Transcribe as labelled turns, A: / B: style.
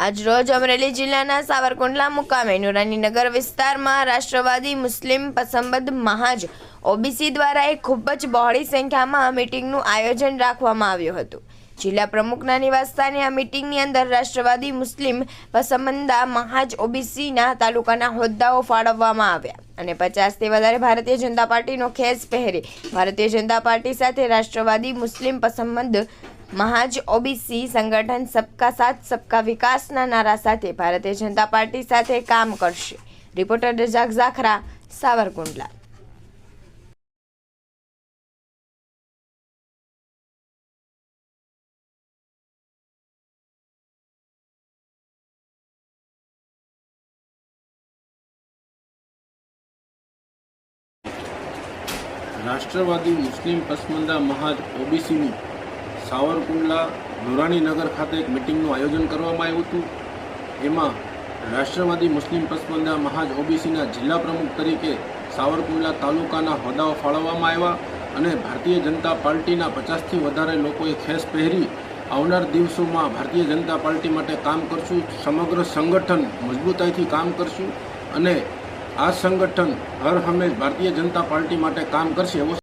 A: આજરોજ અમરેલી જિલ્લાના સાવરકુંડલા મુકામે નુરાનીનગર વિસ્તારમાં રાષ્ટ્રવાદી મુસ્લિમ પસંબદ મહાજ ઓબીસી દ્વારા એક ખૂબ જ બહોળી સંખ્યામાં મીટિંગનું આયોજન રાખવામાં આવ્યું હતું. જિલ્લા પ્રમુખના નિવાસસ્થાને આ મીટિંગની અંદર રાષ્ટ્રવાદી મુસ્લિમ પસંદા મહાજ ઓબીસીના તાલુકાના હોદ્દાઓ ફાળવવામાં આવ્યા અને પચાસથી વધારે ભારતીય જનતા પાર્ટીનો ખેસ પહેરી ભારતીય જનતા પાર્ટી સાથે રાષ્ટ્રવાદી મુસ્લિમ પસંદ મહાજ ઓબીસી સંગઠન સબકા સાથ, સબકા વિકાસના નારા સાથે ભારતીય જનતા પાર્ટી સાથે કામ કરશે. રિપોર્ટર રજાક ઝાખરા, સાવરકુંડલા.
B: રાષ્ટ્રવાદી મુસ્લિમ પસમંદા મહાજ ઓબીસીની સાવરકુંડલા નુરાણીનગર ખાતે એક મિટિંગનું આયોજન કરવામાં આવ્યું હતું. એમાં રાષ્ટ્રવાદી મુસ્લિમ પસમંદા મહાજ ઓબીસીના જિલ્લા પ્રમુખ તરીકે સાવરકુંડલા તાલુકાના હોદ્દાઓ ફાળવવામાં આવ્યા અને ભારતીય જનતા પાર્ટીના પચાસથી વધારે લોકોએ ખેસ પહેરી આવનાર દિવસોમાં ભારતીય જનતા પાર્ટી માટે કામ કરશું. સમગ્ર સંગઠન મજબૂતાઈથી કામ કરશું અને આ સંગઠન હર હંમેશ ભારતીય જનતા પાર્ટી માટે કામ કરશે એવો